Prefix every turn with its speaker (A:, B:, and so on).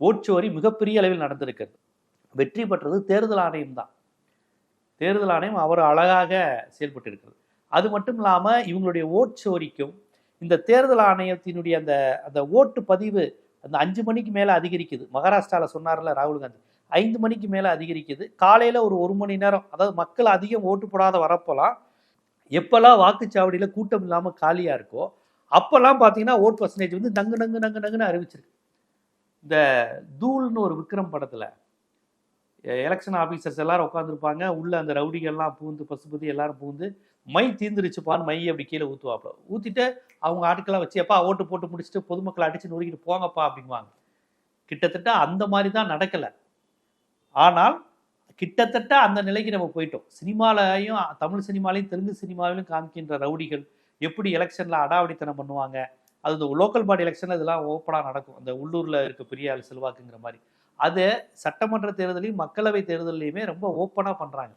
A: ஓட்சோரி மிகப்பெரிய அளவில் நடந்திருக்கிறது. வெற்றி பெற்றது தேர்தல் ஆணையம் தான். தேர்தல் ஆணையம் அவர் அழகாக செயல்பட்டு இருக்கிறது அது மட்டும் இல்லாமல் இவங்களுடைய ஓட்சோரிக்கும் இந்த தேர்தல் ஆணையத்தினுடைய அந்த அந்த ஓட்டு பதிவு அந்த அஞ்சு மணிக்கு மேலே அதிகரிக்குது. மகாராஷ்டிராவில் சொன்னார்ல ராகுல் காந்தி. ஐந்து மணிக்கு மேலே அதிகரிக்குது. காலையில் ஒரு ஒரு மணி நேரம் அதாவது மக்கள் அதிகம் ஓட்டு போடாத வரப்போலாம் எப்போல்லாம் வாக்குச்சாவடியில் கூட்டம் இல்லாமல் காலியாக இருக்கோ அப்போல்லாம் பார்த்தீங்கன்னா ஓட் பர்சன்டேஜ் வந்து நங்கு நங்கு நங்கு நங்குன்னு அறிவிச்சிருக்கு. இந்த தூள்னு ஒரு விக்ரம் படத்தில் எலெக்ஷன் ஆஃபீஸர்ஸ் எல்லாரும் உட்காந்துருப்பாங்க உள்ளே அந்த ரவுடிகள்லாம் பூந்து பசுபதி எல்லாரும் பூந்து மை தீந்துருச்சுப்பான்னு மை அப்படி கீழே ஊற்றுவாப்புல ஊற்றிட்டு அவங்க ஆட்களாக வச்சு எப்பா ஓட்டு போட்டு முடிச்சுட்டு பொதுமக்களை அடிச்சு நொறுக்கிட்டு போங்கப்பா அப்படிங்குவாங்க. கிட்டத்தட்ட அந்த மாதிரி தான் நடக்கலை. ஆனால் கிட்டத்தட்ட அந்த நிலைக்கு நம்ம போயிட்டோம். சினிமாலையும் தமிழ் சினிமாலையும் தெலுங்கு சினிமாவிலும் காமிக்கின்ற ரவுடிகள் எப்படி எலெக்ஷனில் அடாவடித்தனம் பண்ணுவாங்க? அது இந்த லோக்கல் பாடி எலெக்ஷன் இதெல்லாம் ஓப்பனாக நடக்கும். அந்த உள்ளூரில் இருக்க பெரிய ஆள் செல்வாக்குங்கிற மாதிரி. அதை சட்டமன்ற தேர்தலையும் மக்களவை தேர்தலையுமே ரொம்ப ஓப்பனாக பண்ணுறாங்க